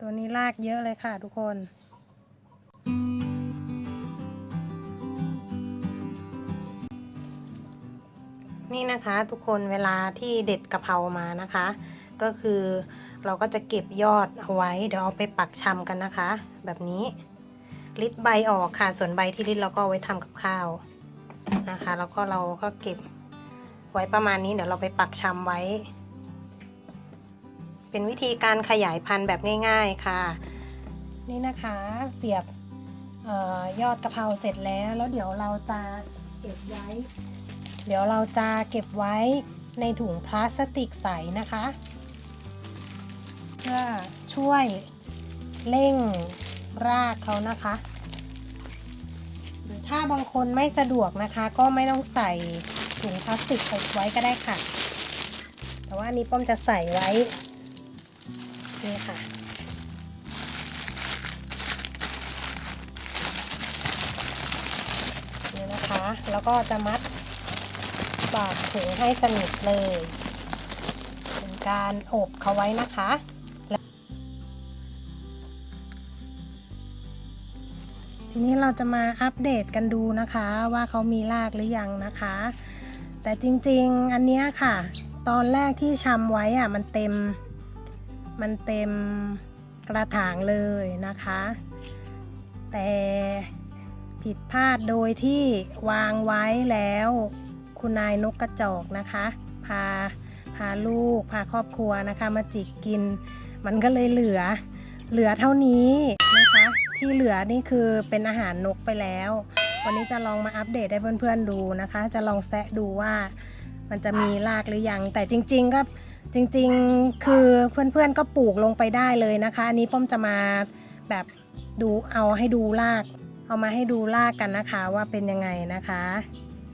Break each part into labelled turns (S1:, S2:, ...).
S1: ตัวนี้ลากเยอะเลยค่ะทุกคนนี่นะคะทุกคนเวลาที่เด็ดกะเพรามานะคะ ก็คือเราก็จะเก็บยอดเอาไว้เดี๋ยวเอาไปปักชำกันนะคะ แบบนี้ลิดใบออกค่ะส่วนใบที่ลิดเราก็เอาไว้ทำกับข้าวนะคะ แล้วก็เราก็เก็บไว้ประมาณนี้เดี๋ยวเราไปปักชำไว้ เป็นวิธีการขยายพันธุ์แบบง่ายๆค่ะ นี่นะคะเสียบออยอดกะเพราเสร็จแล้วแล้วเดี๋ยวเราจะเก็บไว้ เดี๋ยวเราจะเก็บไว้ในถุงพลาสติกใสนะคะ เพื่อช่วยเร่งรากเขานะคะหรือถ้าบางคนไม่สะดวกนะคะ ก็ไม่ต้องใส่ถุงพลาสติกไว้ก็ได้ค่ะ แต่ว่านนี้ป้อมจะใส่ไว้ แล้วก็จะมัดปากถุงให้สนิทเลย เป็นการอบเขาไว้นะคะทีนี้เราจะมาอัปเดตกันดูนะคะว่าเขามีรากหรือยังนะคะ แต่จริงๆอันเนี้ยค่ะ ตอนแรกที่ชำไว้อะมันเต็มมันเต็มกระถางเลยนะคะ แต่ ผิดพลาดโดยที่วางไว้แล้ว คุณนายนกกระจอกนะคะ พาพาลูก พาครอบครัวนะคะ มาจิกกิน มันก็เลยเหลือ เหลือเท่านี้นะคะ ที่เหลือนี่คือเป็นอาหารนกไปแล้ว วันนี้จะลองมาอัปเดตให้เพื่อนๆดูนะคะ จะลองแซะดูว่ามันจะมีรากหรือยัง แต่จริง ๆ ก็จริงๆ คือเพื่อนๆ ก็ปลูกลงไปได้เลยนะคะ อันนี้ป้อมจะมาแบบดูเอาให้ดูราก เอามาให้ดูรากกันนะคะว่าเป็นยังไงนะคะ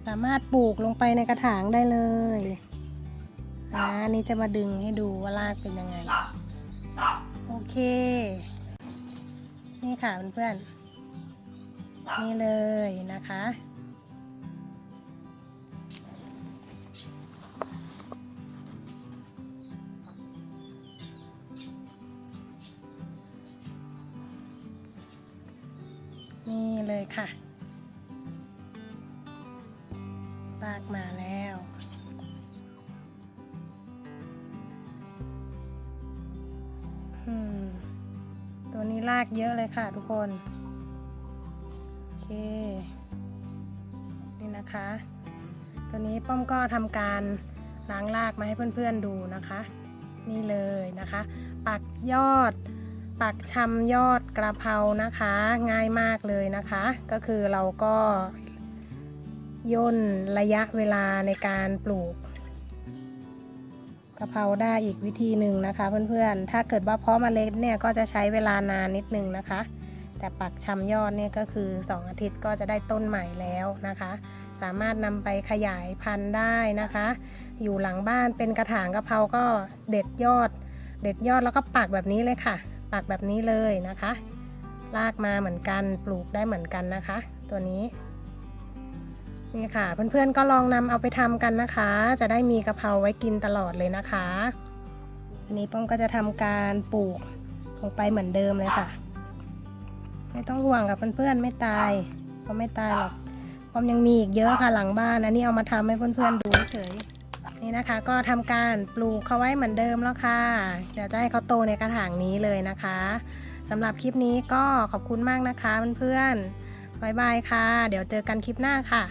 S1: สามารถปลูกลงไปในกระถางได้เลยอ่านี่จะมาดึงให้ดูว่ารากเป็นยังไง โอเค นี่ค่ะเพื่อนๆนี่เลยนะคะ นี่เลยค่ะลากมาแล้วอืมตัวนี้ลากเยอะเลยค่ะทุกคน โอเค นี่นะคะ ตัวนี้ป้อมก็ทำการล้างรากมาให้เพื่อนๆดูนะคะ นี่เลยนะคะ ปักยอด ปักชำยอดกระเพรานะคะ ง่ายมากเลยนะคะ ก็คือเราก็ย่นระยะเวลาในการปลูกกะเพราได้อีกวิธีหนึ่งนะคะเพื่อนๆ ถ้าเกิดว่าเพาะเมล็ดเนี่ยก็จะใช้เวลานานนิดนึงนะคะ แต่ปักชำยอดเนี่ยก็คือ 2 อาทิตย์ก็จะได้ต้นใหม่แล้วนะคะ สามารถนำไปขยายพันธุ์ได้นะคะ อยู่หลังบ้านเป็นกระถางกะเพราก็เด็ดยอด เด็ดยอดแล้วก็ปักแบบนี้เลยค่ะ ปักแบบนี้เลยนะคะ ลากมาเหมือนกันปลูกได้เหมือนกันนะคะ ตัวนี้นี่ค่ะ เพื่อนๆก็ลองนำเอาไปทำกันนะคะ จะได้มีกะเพราไว้กินตลอดเลยนะคะอันนี้ป้อมก็จะทำการปลูกลงไปเหมือนเดิมเลยค่ะ ไม่ต้องห่วงกับเพื่อนๆไม่ตายก็ไม่ตายหรอกป้อมยังมีอีกเยอะค่ะหลังบ้านอันนี้เอามาทำให้เพื่อนๆดูเฉย นี่นะคะก็ทำการปลูกเขาไว้เหมือนเดิมแล้วค่ะ เดี๋ยวจะให้เขาโตในกระถางนี้เลยนะคะสำหรับคลิปนี้ก็ขอบคุณมากนะคะเพื่อนๆบายบายค่ะ เดี๋ยวเจอกันคลิปหน้าค่ะ